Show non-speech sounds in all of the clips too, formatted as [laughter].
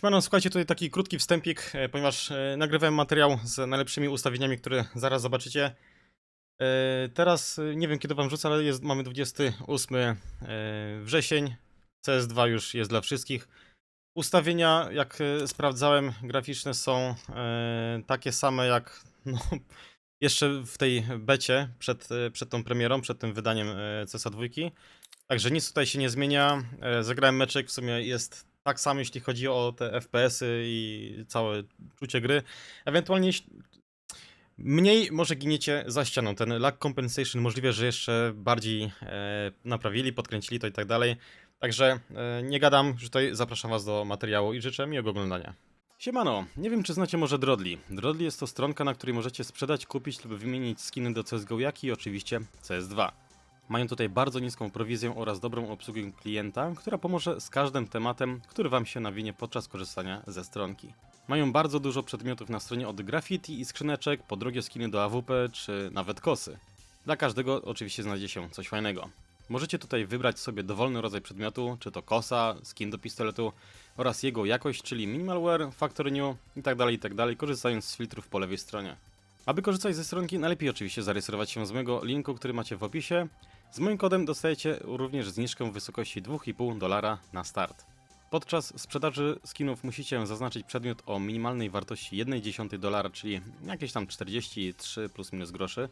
Siemano, słuchajcie, tutaj taki krótki wstępik, e, ponieważ e, nagrywałem materiał z najlepszymi ustawieniami, które zaraz zobaczycie. E, Teraz nie wiem kiedy wam rzucę, ale jest, mamy 28 e, wrzesień. CS2 już jest dla wszystkich. Ustawienia, jak sprawdzałem, graficzne są takie same jak [laughs] no, jeszcze w tej becie przed, przed tą premierą, przed tym wydaniem e, CSa 2. Także nic tutaj się nie zmienia. Zagrałem meczek, w sumie jest tak samo, jeśli chodzi o te FPS-y i całe czucie gry. Ewentualnie mniej może giniecie za ścianą. Ten lag compensation możliwe, że jeszcze bardziej e, naprawili, podkręcili to i tak dalej. Także e, nie gadam, że tutaj zapraszam was do materiału i życzę miłego oglądania. Siemano, nie wiem czy znacie może Drodli. Drodli jest to stronka, na której możecie sprzedać, kupić lub wymienić skiny do CSGO, jak i oczywiście CS2. Mają tutaj bardzo niską prowizję oraz dobrą obsługę klienta, która pomoże z każdym tematem, który Wam się nawinie podczas korzystania ze stronki. Mają bardzo dużo przedmiotów na stronie od graffiti i skrzyneczek, po drogie skiny do AWP czy nawet kosy. Dla każdego oczywiście znajdzie się coś fajnego. Możecie tutaj wybrać sobie dowolny rodzaj przedmiotu, czy to kosa, skin do pistoletu oraz jego jakość, czyli minimalware, factory new itd., itd., korzystając z filtrów po lewej stronie. Aby korzystać ze stronki, najlepiej oczywiście zarejestrować się z mojego linku, który macie w opisie. Z moim kodem dostajecie również zniżkę w wysokości 2,5 dolara na start. Podczas sprzedaży skinów musicie zaznaczyć przedmiot o minimalnej wartości 1,1 dolara, czyli jakieś tam 43 plus minus groszy.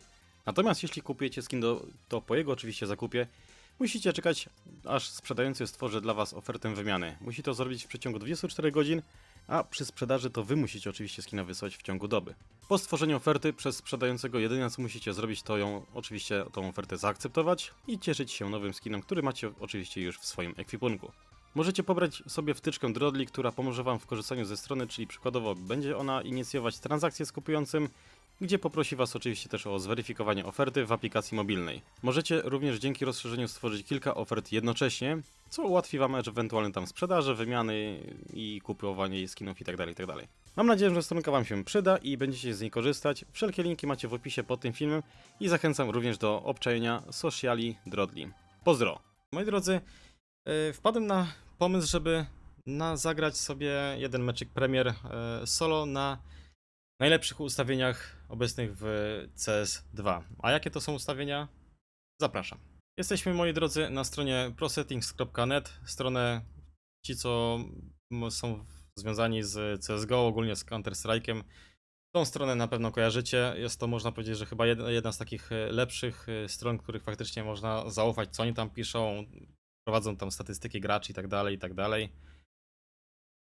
Natomiast jeśli kupujecie skin, do, to po jego oczywiście zakupie musicie czekać, aż sprzedający stworzy dla Was ofertę wymiany. Musi to zrobić w przeciągu 24 godzin, a przy sprzedaży to Wy musicie oczywiście skina wysłać w ciągu doby. Po stworzeniu oferty przez sprzedającego jedyne co musicie zrobić to ją oczywiście tą ofertę zaakceptować i cieszyć się nowym skinem, który macie oczywiście już w swoim ekwipunku. Możecie pobrać sobie wtyczkę Drodli, która pomoże Wam w korzystaniu ze strony, czyli przykładowo będzie ona inicjować transakcję z kupującym, gdzie poprosi Was oczywiście też o zweryfikowanie oferty w aplikacji mobilnej. Możecie również dzięki rozszerzeniu stworzyć kilka ofert jednocześnie, co ułatwi Wam ewentualne tam sprzedaże, wymiany i kupowanie skinów itd. itd. Mam nadzieję, że stronka Wam się przyda i będziecie z niej korzystać. Wszelkie linki macie w opisie pod tym filmem i zachęcam również do obczajenia sociali Drodli. Pozdro! Moi drodzy, yy, wpadłem na pomysł, żeby na zagrać sobie jeden meczyk premier yy, solo na najlepszych ustawieniach obecnych w CS2. A jakie to są ustawienia? Zapraszam. Jesteśmy, moi drodzy, na stronie prosettings.net. Stronę ci, co są związani z CSGO, ogólnie z Counter-Strike'em. Tą stronę na pewno kojarzycie. Jest to, można powiedzieć, że chyba jedna, jedna z takich e, lepszych e, stron, których faktycznie można zaufać, co oni tam piszą. Prowadzą tam statystyki graczy i tak dalej, i tak dalej.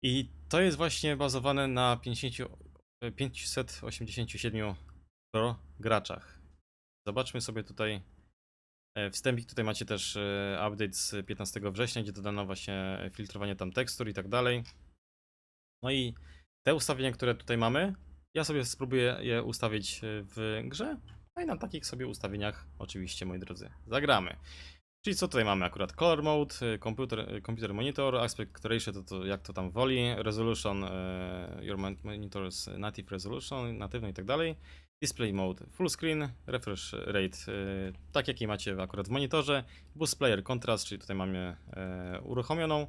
I to jest właśnie bazowane na 50, 587 pro graczach. Zobaczmy sobie tutaj e, wstępik. Tutaj macie też e, update z 15 września, gdzie dodano właśnie filtrowanie tam tekstur i tak dalej. No i te ustawienia, które tutaj mamy, ja sobie spróbuję je ustawić e, w grze. No i na takich sobie ustawieniach oczywiście, moi drodzy, zagramy. Czyli co tutaj mamy akurat? Color mode, y, computer, y, computer monitor, aspect ratio to, to jak to tam woli, resolution, e, your mon- monitor is native resolution, natywny i tak dalej. Display mode, full screen, refresh rate, tak jaki macie akurat w monitorze. Boost player contrast, czyli tutaj mamy uruchomioną.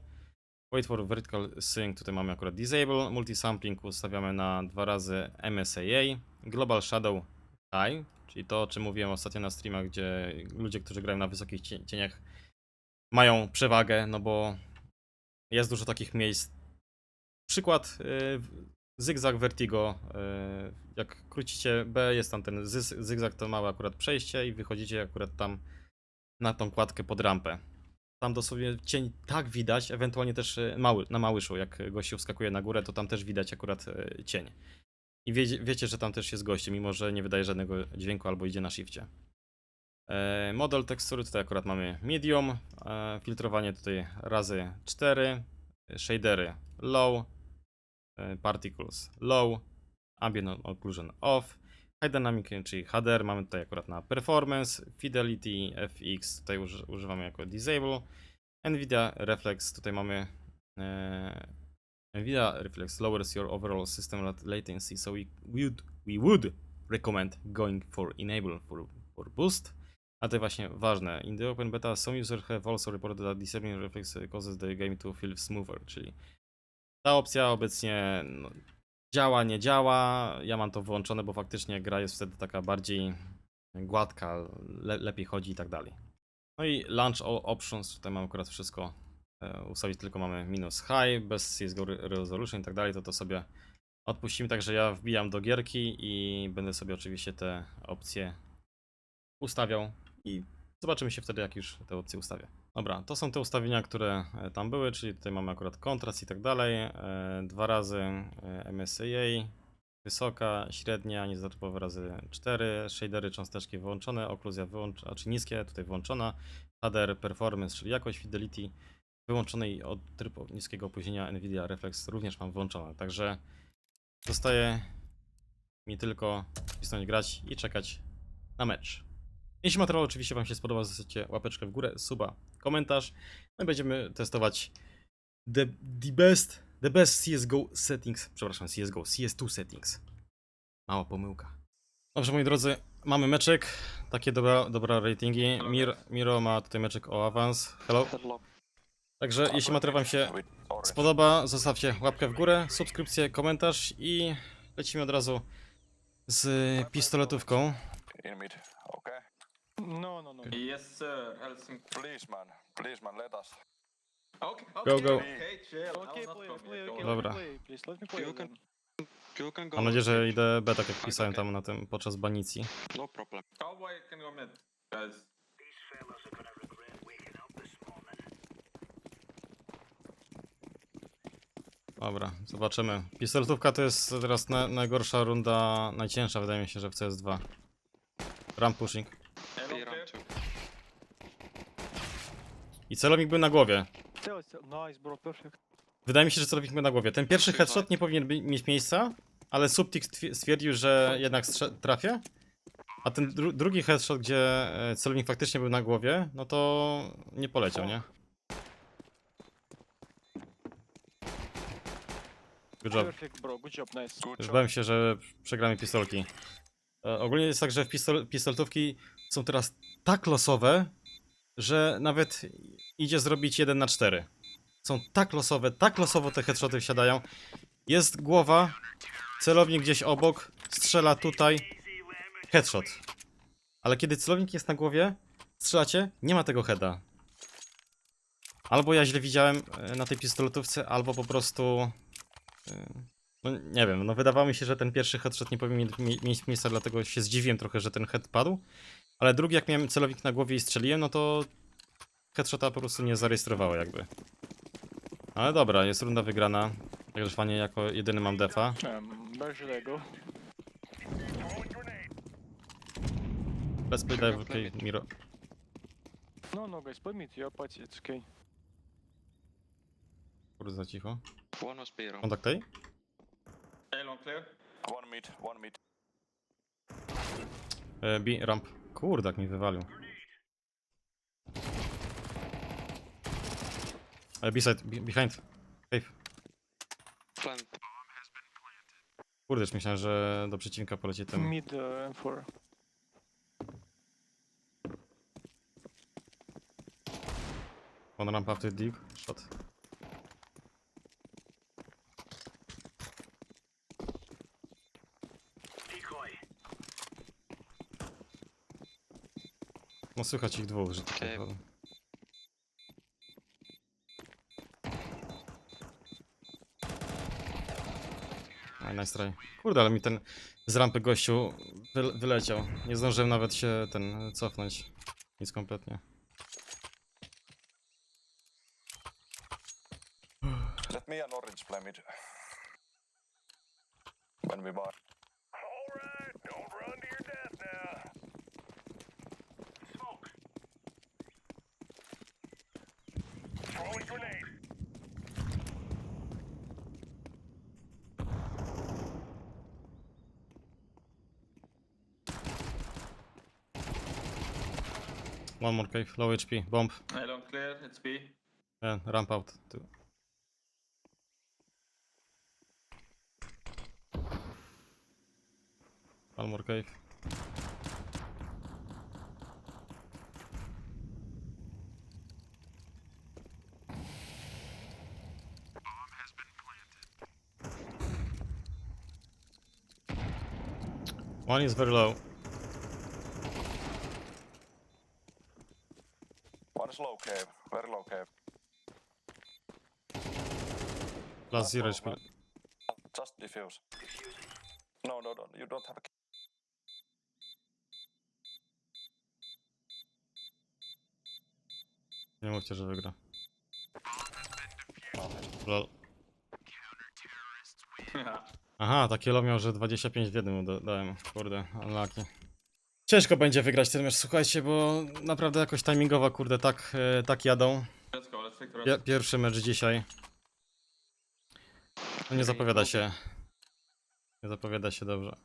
Wait for vertical sync, tutaj mamy akurat disable. Multisampling ustawiamy na dwa razy MSAA. Global shadow high, czyli to o czym mówiłem ostatnio na streamach, gdzie ludzie, którzy grają na wysokich cie- cieniach mają przewagę, no bo jest dużo takich miejsc. Przykład y, zygzak Vertigo. y, Jak krócicie B, jest tam ten zy- zygzak, to małe akurat przejście i wychodzicie akurat tam na tą kładkę pod rampę. Tam dosłownie cień tak widać, ewentualnie też y, mały, na małyszu, jak gościu wskakuje na górę, to tam też widać akurat cień. I wiecie, wiecie, że tam też jest gościem, mimo że nie wydaje żadnego dźwięku albo idzie na shifcie. E, Model tekstury tutaj akurat mamy medium, e, filtrowanie tutaj razy 4, shadery low, e, particles low, ambient occlusion off, high dynamic, czyli HDR mamy tutaj akurat na performance, fidelity FX tutaj uży, używamy jako disable, Nvidia Reflex tutaj mamy e, Nvidia Reflex lowers your overall system lat- latency, so we would, we would recommend going for enable for, for boost. A to właśnie ważne. In the open beta, some users have also reported that disabling reflex causes the game to feel smoother, czyli Ta opcja obecnie no, działa, nie działa. Ja mam to wyłączone, bo faktycznie gra jest wtedy taka bardziej gładka, le lepiej chodzi i tak dalej. No i launch options, tutaj mam akurat wszystko ustawić, tylko mamy minus high, bez CSGO re- resolution i tak dalej, to to sobie odpuścimy, także ja wbijam do gierki i będę sobie oczywiście te opcje ustawiał i zobaczymy się wtedy, jak już te opcje ustawię. Dobra, to są te ustawienia, które e, tam były, czyli tutaj mamy akurat kontrast i tak dalej, e, dwa razy e, MSAA, wysoka, średnia, niezatopowe razy 4, shadery, cząsteczki wyłączone, okluzja wyłączona, czy niskie, tutaj wyłączona, HDR performance, czyli jakość, fidelity wyłączone i od trybu niskiego opóźnienia Nvidia Reflex również mam wyłączone, także zostaje mi tylko wcisnąć grać i czekać na mecz. Jeśli materiał oczywiście Wam się spodobał, zostawcie łapeczkę w górę, suba, komentarz. My będziemy testować the, the best, the best CSGO settings, przepraszam, CSGO, CS2 settings. Mała pomyłka. Dobrze, moi drodzy, mamy meczek, takie dobra, dobra ratingi. Mir, Miro ma tutaj meczek o awans. Hello. Także jeśli materiał Wam się spodoba, zostawcie łapkę w górę, subskrypcję, komentarz i lecimy od razu z pistoletówką. No, no, no. Yes, sir. Helsinki. Please, man. Please, man. Let us. Okay, Go, okay, go. Okay, chill. I Okay, was not play, coming, play, go. okay, Dobra. play, please. Let me play. You can- again. You can go. Mam nadzieję, że idę B, tak jak pisałem tam na tym podczas banicji. No problem. Cowboy can go mid, guys. Dobra, zobaczymy. Pistoletówka to jest teraz na, najgorsza runda, najcięższa wydaje mi się, że w CS2. Ramp pushing. I celownik był na głowie. Still, still. Nice, bro. Perfect. Wydaje mi się, że celownik był na głowie. Ten pierwszy headshot nie powinien by- mieć miejsca, ale Subtik stwi- stwierdził, że jednak strze- trafię. A ten dru drugi headshot, gdzie e, celownik faktycznie był na głowie, no to nie poleciał, nie? Good job. Perfect, bro. Good job, nice. Good Już job. bałem się, że przegramy pistolki. E, ogólnie jest tak, że w pistol pistoletówki są teraz tak losowe, że nawet idzie zrobić 1 na 4. Są tak losowe, tak losowo te headshoty wsiadają. Jest głowa, celownik gdzieś obok, strzela tutaj, headshot. Ale kiedy celownik jest na głowie, strzelacie, nie ma tego heada. Albo ja źle widziałem e, na tej pistoletówce, albo po prostu... no nie wiem, no wydawało mi się, że ten pierwszy headshot nie powinien mie- mieć miejsca, dlatego się zdziwiłem trochę, że ten head padł. Ale drugi, jak miałem celownik na głowie i strzeliłem, no to headshota po prostu nie zarejestrowało jakby. Ale dobra, jest runda wygrana. Także fajnie, jako jedyny mam defa. Um, where should I go? Let's play dive, okay, Miro. No, no, guys. You're party. It's okay. Kurde, za cicho. One was B round. Kontakt tej? Hello, clear. One mid. One mid. E, B, ramp. Kurde, jak mi wywalił. E, B-side, be- behind. Cave. Plant. Kurde, już myślałem, że do przeciwnika poleci tym. Mid uh, M4. One ramp after dig. Shot. No słychać ich dwóch, że Okej. chodzą. Aj, nice try. Kurde, ale mi ten z rampy gościu wy, wyleciał. Nie zdążyłem nawet się ten cofnąć. Nic kompletnie. Okay, low HP, bomb. I don't clear, it's B. Yeah, ramp out too. One more cave. One is very low. Low cave, very low cave. Plus zero HP. Just defuse. No, no, no, you don't have a Nie mówcie, że wygra. Lol. Aha, taki elo miał, że 25 w jednym da- dałem. Kurde, unlucky. Ciężko będzie wygrać ten mecz, słuchajcie, bo naprawdę jakoś timingowo, kurde, tak, e, tak jadą. Let's go, let's take the Pie- rest. pierwszy mecz dzisiaj. No nie zapowiada się. Nie zapowiada się dobrze.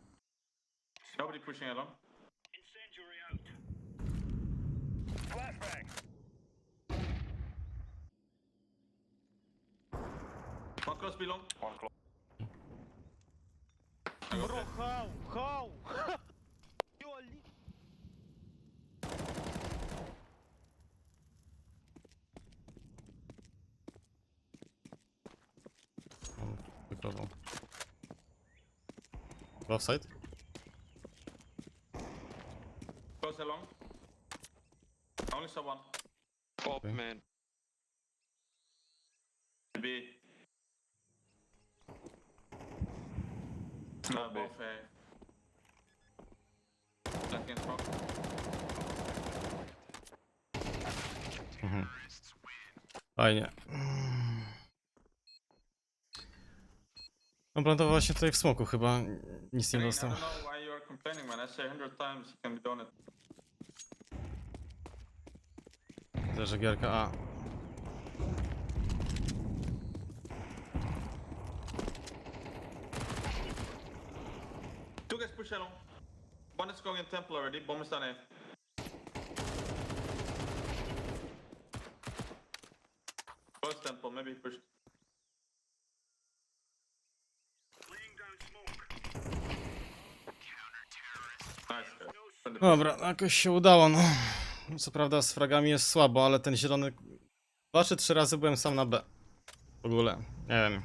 Nobody pushing along. flashbang. One close belong. One close. Bro, how? How? you are li- On wykrował. Offside? Close along. I only saw one. Pop Okay. man. B. No, both A. Left in smoke. Mhm. Fajnie. On plantował się tutaj w smoku chyba. Nic nie I dostał. don't know why you are complaining, man. I say 100 times you can be done it. Widzę, że gierka A. Two guys push along. One is going in temple already. Bomb is done A. Close temple, maybe he pushed. Nice Dobra, no jakoś się udało, no. Co prawda z fragami jest słabo, ale ten zielony... Dwa czy trzy razy byłem sam na B. W ogóle, nie wiem.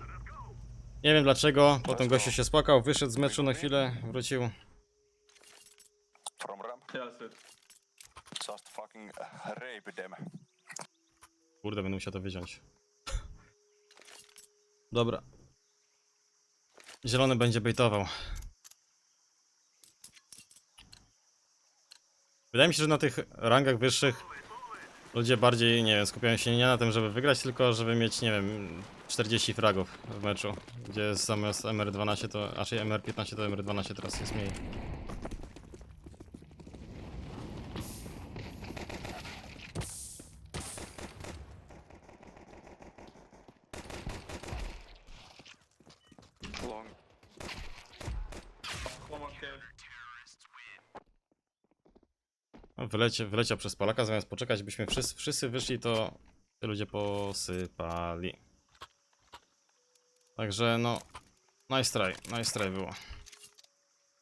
Nie wiem dlaczego, potem gościu się spłakał, wyszedł z meczu na chwilę, wrócił. From ramp. Yeah, that's it. Just fucking rape them. Kurde, będę musiał to wyciąć. Dobra. Zielony będzie bejtował. Wydaje mi się, że na tych rangach wyższych ludzie bardziej, nie wiem, skupiają się nie na tym, żeby wygrać, tylko żeby mieć, nie wiem, 40 fragów w meczu. Gdzie zamiast MR12 to, raczej MR15 to MR12 teraz jest mniej. Long. One more cave. No, Wylecie, wyleciał przez Polaka, zamiast poczekać, byśmy wszyscy, wszyscy wyszli, to ludzie posypali. Także no, nice try, nice try było.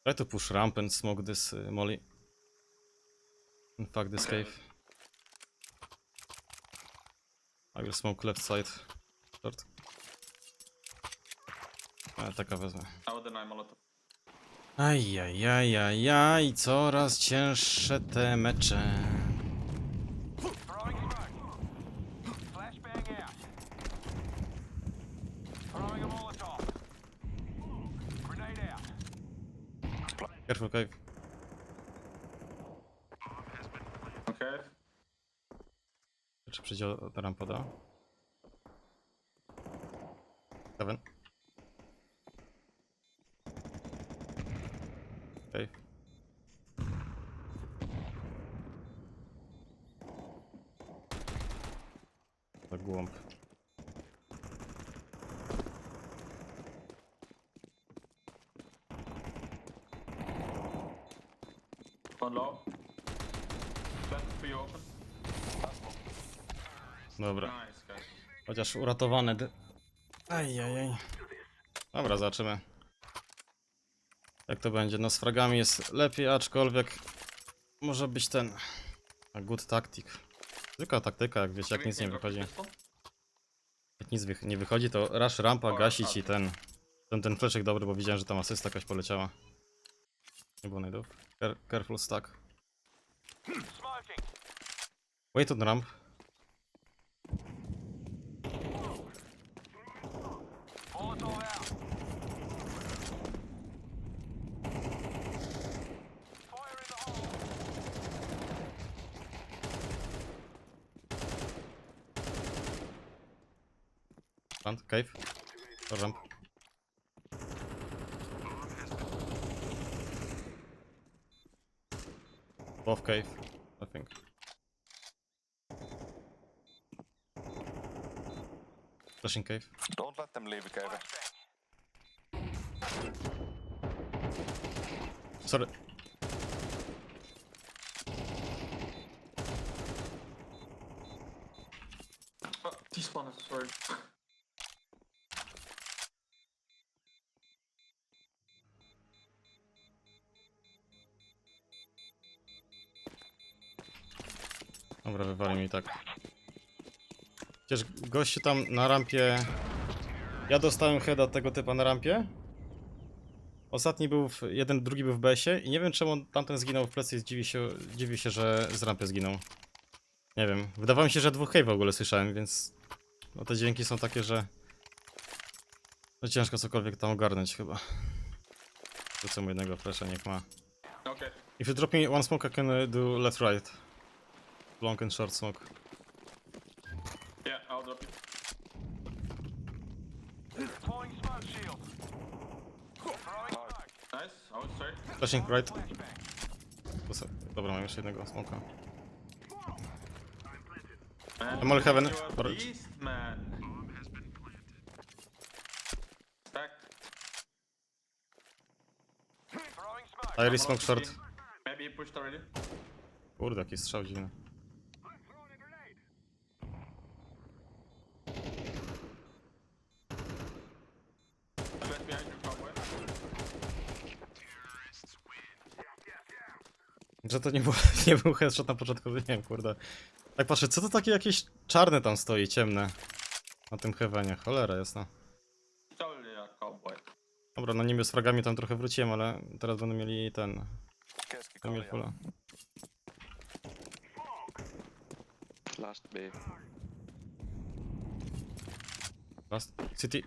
Try to push ramp and smoke this uh, molly. And fuck this cave. I will smoke left side. Short. E, taka wezmę. Ajajajajaj, coraz cięższe te mecze. Careful cave. Okay. Czy przyjdzie rampa da? Seven. Okej. To głąb. One low. For you open. Dobra. Nice guys. Chociaż uratowany. d- Ajajaj. Dobra, zobaczymy. Jak to będzie? No z fragami jest lepiej, aczkolwiek może być ten a good tactic. Tylko taktyka, jak wiecie, jak nic nie wychodzi. Jak nic wych- nie wychodzi, to rush rampa, gasić i ten. Ten, ten fleszek dobry, bo widziałem, że tam asysta jakaś poleciała. Nie było careful stack. Wait on ramp. Plant, cave. Ramp. Both cave, I think. Flashing cave. Don't let them leave, Kevin. Sorry. Dobra, wywali mi i tak. Przecież gościu tam na rampie... Ja dostałem heada tego typa na rampie. Ostatni był w... jeden, drugi był w besie i nie wiem czemu tamten zginął w plecy i dziwi się, dziwi się, że z rampy zginął. Nie wiem. Wydawało mi się, że dwóch hej w ogóle słyszałem, więc... No te dźwięki są takie, że... No ciężko cokolwiek tam ogarnąć chyba. Wrócę mu jednego flasha, niech ma. Okay. If you drop me one smoke, I can uh, do left right. Long and short smoke. Yeah, I'll drop it. Deploying smoke shield. Throwing smoke. Nice, I straight. Flashing right. Flashbang. Se- Dobra, mam jeszcze jednego smoka. Man, I'm all heaven. you're a Or- beast, man. Stack. Throwing smoke. Iris smoke short. Maybe he pushed already. Kurde, jaki strzał dziwny. Left behind you, cowboy. Że to nie, było, [laughs] nie był headshot na początku, nie wiem, kurde. Tak patrzę, co to takie jakieś czarne tam stoi, ciemne. Na tym heavenie, cholera jasna. Cowboy. Dobra, no niby z fragami tam trochę wróciłem, ale teraz będą mieli ten... Będą mieli. Last B. Last. City.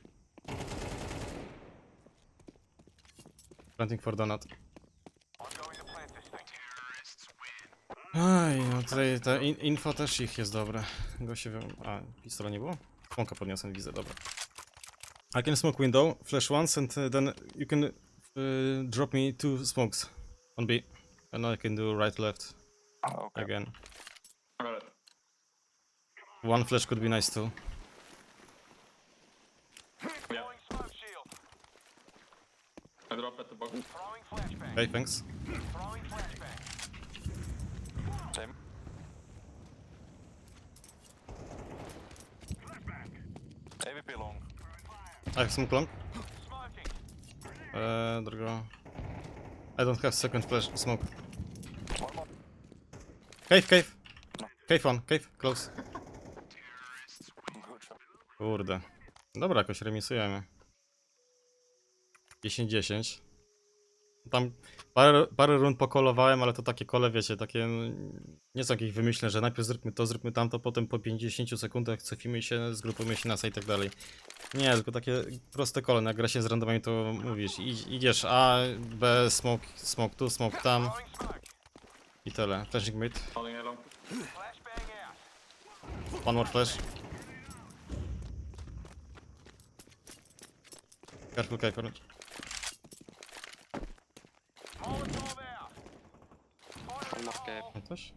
Planting for donut. I'm going to plant this thing. Aj, no tutaj ta in info też ich jest dobre. Go się wiem. A, pistola nie było? Smoka podniosłem, widzę, dobra. I can smoke window, flash once, and uh, then you can uh, drop me two smokes on B. And I can do right, left Okay. again. Got it. One flash could be nice too. Shield. I drop at the flashbang. Okay, thanks. Throwing flashbang. Same. AVP long. Long. Smoking. Uh, drugo. I don't have second flash smoke. Cave, cave! Cave one, cave, close. Kurde. Dobra, jakoś remisujemy. 10-10. Tam parę, parę rund pokolowałem, ale to takie kole, wiecie, takie no, nie są jakieś wymyślne, że najpierw zróbmy to, zróbmy tamto, potem po 50 sekundach cofimy się, zgrupujemy się na i tak dalej. Nie, tylko takie proste kole, na gra się z randomami to mówisz, idź, idziesz A, B, smoke, smoke tu, smoke tam i tyle. Flashing mid, one more flash. Careful, in One more. No coś?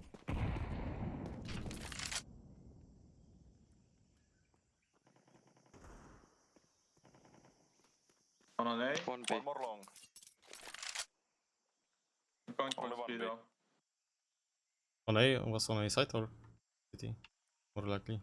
One on A. One B. One more long. I'm going Only towards one B B. though. On A, was on A side or city? More likely.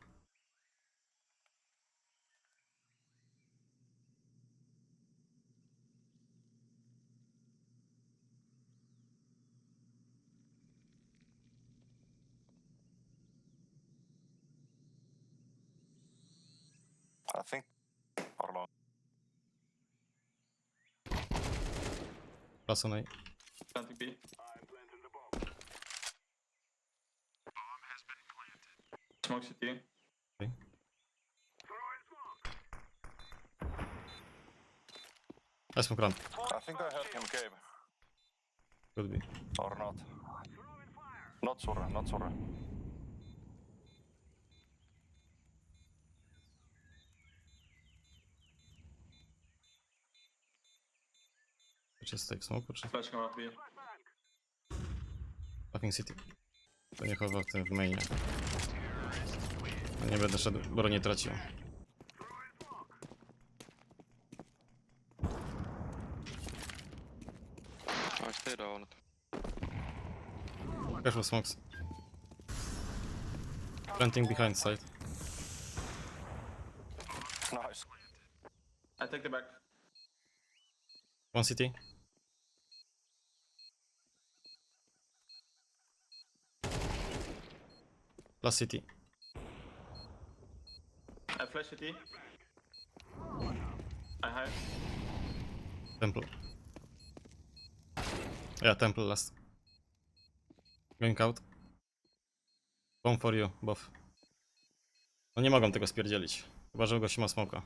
I think. Or long. Plus on A. Planting B. Smoke city. I smoke ramp. I think I heard him cave. Could be. Or not. Not Surre, not Surre. Czy jest take smoke, czy Flashing around B. fucking city? To nie chowa w tym w mainie. No Nie będę szedł, broni tracił. I stay down. Careful smokes. Planting behind side. Nice. I take the back. One city. Last city. I flash city. I hide. Temple. Yeah, temple last. Going out. Bomb for you, both. No nie mogą tego spierdzielić. Chyba, że gości ma smoka.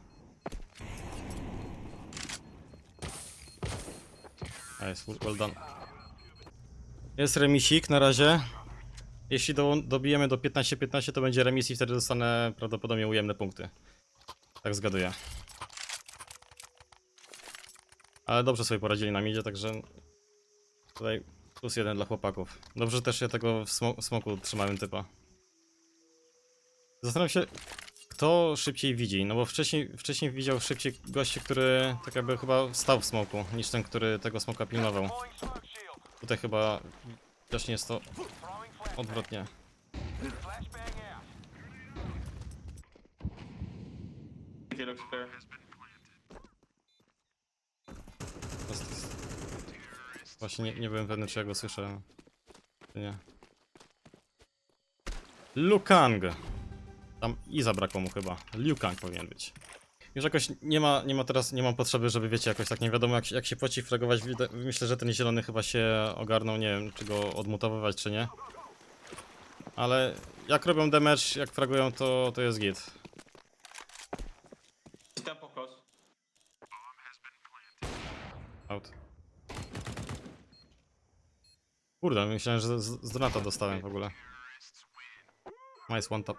Nice, well done. Jest remisik na razie. Jeśli do, dobijemy do 15-15 to będzie remis i wtedy dostanę prawdopodobnie ujemne punkty. Tak zgaduję. Ale dobrze sobie poradzili na midzie, także tutaj plus jeden dla chłopaków. Dobrze też ja tego w smo smoku trzymałem typa. Zastanawiam się, kto szybciej widzi, no bo wcześniej, wcześniej widział szybciej gości, który tak jakby chyba stał w smoku, niż ten, który tego smoka pilnował. Tutaj chyba też nie jest to odwrotnie. Właśnie nie, nie byłem pewny, czy ja go słyszę. Czy nie. Lukang. Tam i zabrakło mu chyba. Liu Kang powinien być. Już jakoś nie ma, nie ma teraz, nie mam potrzeby, żeby wiecie, jakoś tak nie wiadomo jak, się- jak się. Wide- Myślę, że ten zielony chyba się ogarnął, nie wiem, czy go odmutowywać, czy nie. Ale jak robią damage, jak fragują, to, to jest git. Out. Kurde, myślałem, że z, z donata dostałem w ogóle. Nice one tap.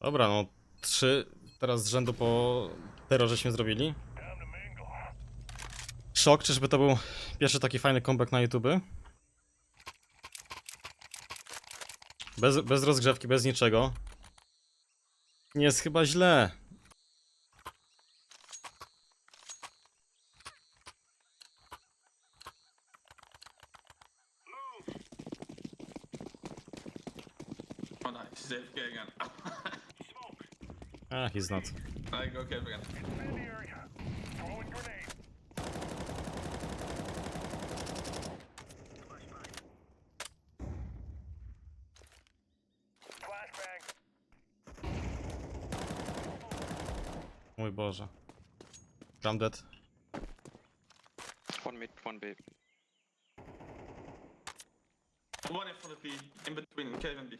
Dobra, no trzy teraz z rzędu po tero żeśmy zrobili. Szok, czyżby to był pierwszy taki fajny comeback na YouTube? Bez, bez rozgrzewki, bez niczego. Nie jest chyba źle. Oh nice, he's AFK again. Ah, he's not. I go again. In the area. Throwing grenade. Flashbang. Mój Boże. Drum dead. One mid, one B. One in front of B, in between cave and B.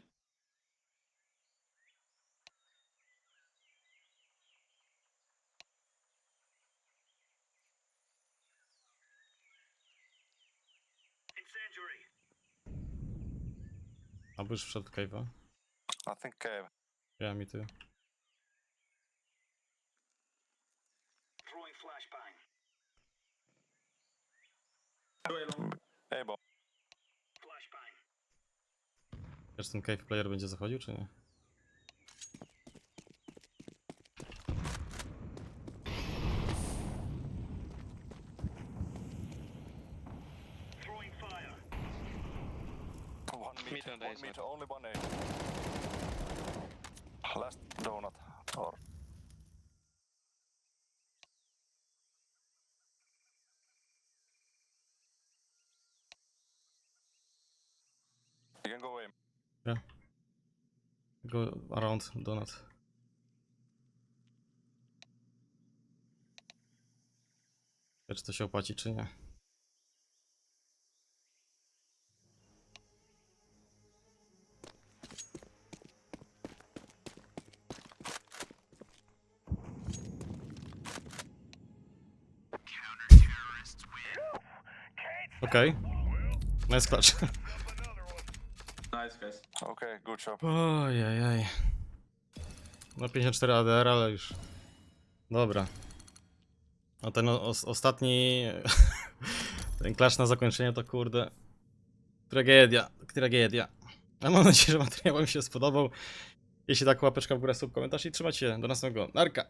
Albo już wszedł cave'a. I think cave. Ja mi ty. Long. Hey, bo. Wiesz, ten cave player będzie zachodził, czy nie? One and one meat, only one A. Last donut. Or Go in. Go around donut. czy to się opłaci, czy nie. Okej. Nice clutch. [laughs] Nice, guys. Okay, good job. Ojej. No 54 ADR, ale już. Dobra. No ten os ostatni. [laughs] ten klasz na zakończenie to kurde. Tragedia. Tragedia. A mam nadzieję, że materiał Wam się spodobał. Jeśli tak, łapeczka w górę, sub, komentarz i trzymajcie się. Do następnego. Narka.